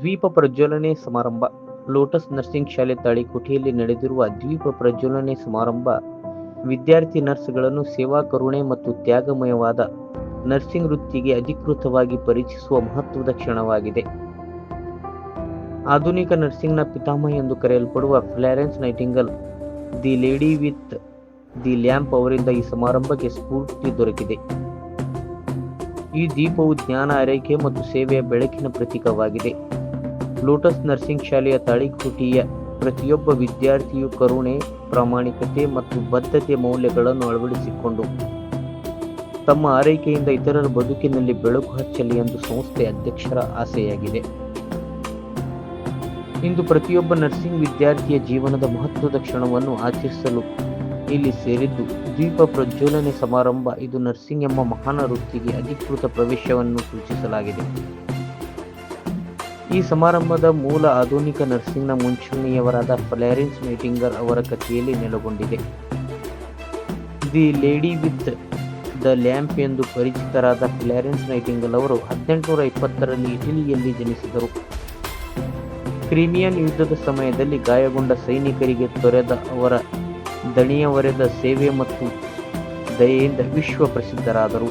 ದ್ವೀಪ ಪ್ರಜ್ವಲನೆ ಸಮಾರಂಭ. Lotus nursing ಶಾಲೆ ತಾಳಿಕೋಟೆಯಲ್ಲಿ ನಡೆದಿರುವ ದ್ವೀಪ ಪ್ರಜ್ವಲನೆ ಸಮಾರಂಭ. ವಿದ್ಯಾರ್ಥಿ ನರ್ಸ್ಗಳನ್ನು ಸೇವಾ, ಕರುಣೆ ಮತ್ತು ತ್ಯಾಗಮಯವಾದ ನರ್ಸಿಂಗ್ ವೃತ್ತಿಗೆ ಅಧಿಕೃತವಾಗಿ ಪರಿಚಯಿಸುವ ಮಹತ್ವದ ಕ್ಷಣವಾಗಿದೆ. ಆಧುನಿಕ ನರ್ಸಿಂಗ್ನ ಪಿತಾಮಹ ಎಂದು ಕರೆಯಲ್ಪಡುವ Florence Nightingale, the lady with the lamp ಅವರಿಂದ ಈ ಸಮಾರಂಭಕ್ಕೆ ಸ್ಫೂರ್ತಿ ದೊರಕಿದೆ. ಈ ದೀಪವು ಜ್ಞಾನ, ಆರೈಕೆ ಮತ್ತು ಸೇವೆಯ ಬೆಳಕಿನ ಪ್ರತೀಕವಾಗಿದೆ. ಲೋಟಸ್ ನರ್ಸಿಂಗ್ ಶಾಲೆಯ ತಾಳಿಕೋಟಿಯ ಪ್ರತಿಯೊಬ್ಬ ವಿದ್ಯಾರ್ಥಿಯು ಕರುಣೆ, ಪ್ರಾಮಾಣಿಕತೆ ಮತ್ತು ಬದ್ಧತೆ ಮೌಲ್ಯಗಳನ್ನು ಅಳವಡಿಸಿಕೊಂಡು ತಮ್ಮ ಆರೈಕೆಯಿಂದ ಇತರರ ಬದುಕಿನಲ್ಲಿ ಬೆಳಕು ಹಚ್ಚಲಿ ಎಂದು ಸಂಸ್ಥೆ ಅಧ್ಯಕ್ಷರ ಆಸೆಯಾಗಿದೆ. ಇಂದು ಪ್ರತಿಯೊಬ್ಬ ನರ್ಸಿಂಗ್ ವಿದ್ಯಾರ್ಥಿಯ ಜೀವನದ ಮಹತ್ವದ ಕ್ಷಣವನ್ನು ಆಚರಿಸಲು ಇಲ್ಲಿ ಸೇರಿದ್ದು ದ್ವೀಪ ಪ್ರಜ್ವಲನೆ ಸಮಾರಂಭ. ಇದು ನರ್ಸಿಂಗ್ ಎಂಬ ಮಹಾನ ವೃತ್ತಿಗೆ ಅಧಿಕೃತ ಪ್ರವೇಶವನ್ನು ಸೂಚಿಸಲಾಗಿದೆ. ಈ ಸಮಾರಂಭದ ಮೂಲ ಆಧುನಿಕ ನರ್ಸಿಂಗ್ನ ಮುಂಚೂಣಿಯವರಾದ ಫ್ಲಾರೆನ್ಸ್ ಮೈಟಿಂಗರ್ ಅವರ ಕಥೆಯಲ್ಲಿ ನೆಲೆಗೊಂಡಿದೆ. The lady with the lamp ಎಂದು ಪರಿಚಿತರಾದ ಫ್ಲಾರೆನ್ಸ್ ನೈಟಿಂಗಲ್ ಅವರು ಹದಿನೆಂಟುನೂರ ಇಪ್ಪತ್ತರಲ್ಲಿ ಇಟಲಿಯಲ್ಲಿ ಜನಿಸಿದರು. ಕ್ರಿಮಿಯನ್ ಯುದ್ಧದ ಸಮಯದಲ್ಲಿ ಗಾಯಗೊಂಡ ಸೈನಿಕರಿಗೆ ತೊರೆದ ಅವರ ದಣಿಯವರೆದ ಸೇವೆ ಮತ್ತು ದಯೆಯಿಂದ ವಿಶ್ವ ಪ್ರಸಿದ್ಧರಾದರು.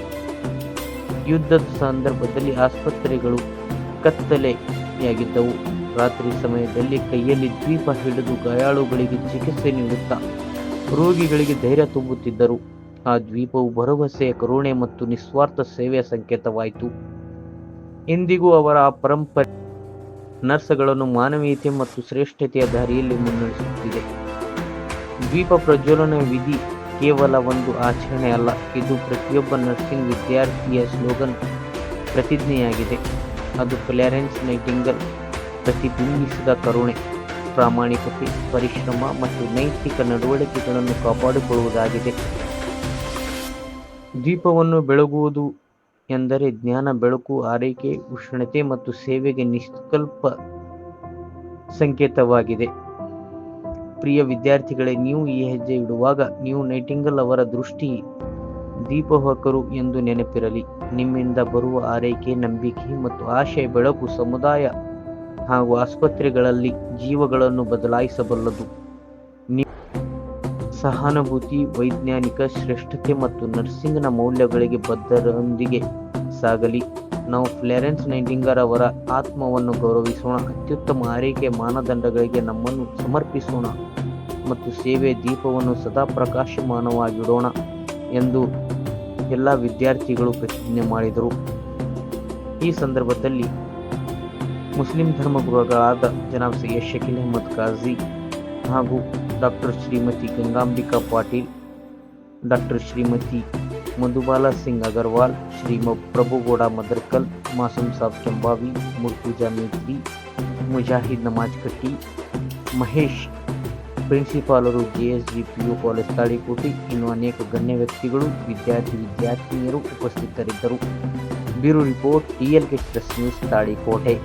ಯುದ್ಧದ ಸಂದರ್ಭದಲ್ಲಿ ಆಸ್ಪತ್ರೆಗಳು ಕತ್ತಲೆಯಾಗಿದ್ದವು. ರಾತ್ರಿ ಸಮಯದಲ್ಲಿ ಕೈಯಲ್ಲಿ ದ್ವೀಪ ಹಿಡಿದು ಗಾಯಾಳುಗಳಿಗೆ ಚಿಕಿತ್ಸೆ ನೀಡುತ್ತಾ ರೋಗಿಗಳಿಗೆ ಧೈರ್ಯ ತುಂಬುತ್ತಿದ್ದರು. ಆ ದ್ವೀಪವು ಭರವಸೆಯ ಕರುಣೆ ಮತ್ತು ನಿಸ್ವಾರ್ಥ ಸೇವೆಯ ಸಂಕೇತವಾಯಿತು. ಇಂದಿಗೂ ಅವರ ಪರಂಪರೆ ನರ್ಸ್ಗಳನ್ನು ಮಾನವೀಯತೆ ಮತ್ತು ಶ್ರೇಷ್ಠತೆಯ ದಾರಿಯಲ್ಲಿ ಮುನ್ನಡೆಸುತ್ತಿದೆ. ದ್ವೀಪ ಪ್ರಜ್ವಲನ ವಿಧಿ ಕೇವಲ ಒಂದು ಆಚರಣೆ ಅಲ್ಲ, ಇದು ಪ್ರತಿಯೊಬ್ಬ ನರ್ಸಿಂಗ್ ವಿದ್ಯಾರ್ಥಿಯ ಸ್ಲೋಗನ್ ಪ್ರತಿಜ್ಞೆಯಾಗಿದೆ. ಅದು ಫ್ಲಾರೆನ್ಸ್ ನೈಟಿಂಗಲ್ ಪ್ರತಿಬಿಂಬಿಸಿದ ಕರುಣೆ ಪ್ರಾಮಾಣಿಕತೆ ಪರಿಶ್ರಮ ಮತ್ತು ನೈತಿಕ ನಡವಳಿಕೆಗಳನ್ನು ಕಾಪಾಡಿಕೊಳ್ಳುವುದಾಗಿದೆ. ದೀಪವನ್ನು ಬೆಳಗುವುದು ಎಂದರೆ ಜ್ಞಾನ, ಬೆಳಕು, ಆರೈಕೆ, ಉಷ್ಣತೆ ಮತ್ತು ಸೇವೆಗೆ ನಿಷ್ಕಲ್ಪ ಸಂಕೇತವಾಗಿದೆ. ಪ್ರಿಯ ವಿದ್ಯಾರ್ಥಿಗಳೇ, ನೀವು ಈ ಹೆಜ್ಜೆ ಇಡುವಾಗ ನೀವು ನೈಟಿಂಗಲ್ ಅವರ ದೃಷ್ಟಿ ದೀಪಹಕರು ಎಂದು ನೆನಪಿರಲಿ. ನಿಮ್ಮಿಂದ ಬರುವ ಆರೈಕೆ, ನಂಬಿಕೆ ಮತ್ತು ಆಶಯ ಬೆಳಕು ಸಮುದಾಯ ಹಾಗೂ ಆಸ್ಪತ್ರೆಗಳಲ್ಲಿ ಜೀವಗಳನ್ನು ಬದಲಾಯಿಸಬಲ್ಲದು. ಸಹಾನುಭೂತಿ, ವೈಜ್ಞಾನಿಕ ಶ್ರೇಷ್ಠತೆ ಮತ್ತು ನರ್ಸಿಂಗ್ನ ಮೌಲ್ಯಗಳಿಗೆ ಬದ್ಧರೊಂದಿಗೆ ಸಾಗಲಿ. ನಾವು ಫ್ಲಾರೆನ್ಸ್ ನೈಟಿಂಗರ್ ಅವರ ಆತ್ಮವನ್ನು ಗೌರವಿಸೋಣ. ಅತ್ಯುತ್ತಮ ಆರೈಕೆ ಮಾನದಂಡಗಳಿಗೆ ನಮ್ಮನ್ನು ಸಮರ್ಪಿಸೋಣ. ಮತ್ತು ಸೇವೆ ದೀಪವನ್ನು ಸದಾ ಪ್ರಕಾಶಮಾನವಾಗಿಡೋಣ ಎಂದು ಎಲ್ಲ ವಿದ್ಯಾರ್ಥಿಗಳು ಪ್ರತಿಜ್ಞೆ ಮಾಡಿದರು. ಈ ಸಂದರ್ಭದಲ್ಲಿ ಮುಸ್ಲಿಂ ಧರ್ಮಗುರುಗಳಾದ ಜನಾಬ್ ಸೈಯದ್ ಶಕೀಲ್ ಅಹಮದ್ ಖಾಜಿ ಹಾಗೂ doctor Shrimati Gangambika Patil, doctor Shrimati Madhubala Singh Agarwal, Shri Prabhugouda Madarkal Masoom Saab Chambavi Murtuza Metri Mujahid Namaz Katti, Mahesh ಪ್ರಿನ್ಸಿಪಾಲರು J S G P U college Talikoti, ಇನ್ನು ಅನೇಕ ಗಣ್ಯ ವ್ಯಕ್ತಿಗಳು, ವಿದ್ಯಾರ್ಥಿ ವಿದ್ಯಾರ್ಥಿನಿಯರು ಉಪಸ್ಥಿತರಿದ್ದರು. Bureau report TL K news, Talikote.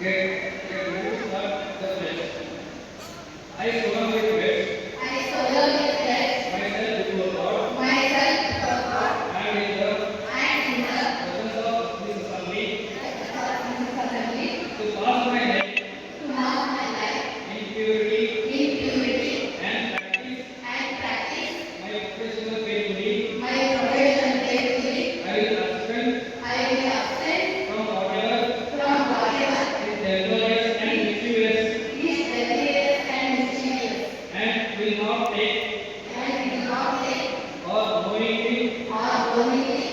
Get, get rid of the fish. I will not take and will not take or knowingly or knowingly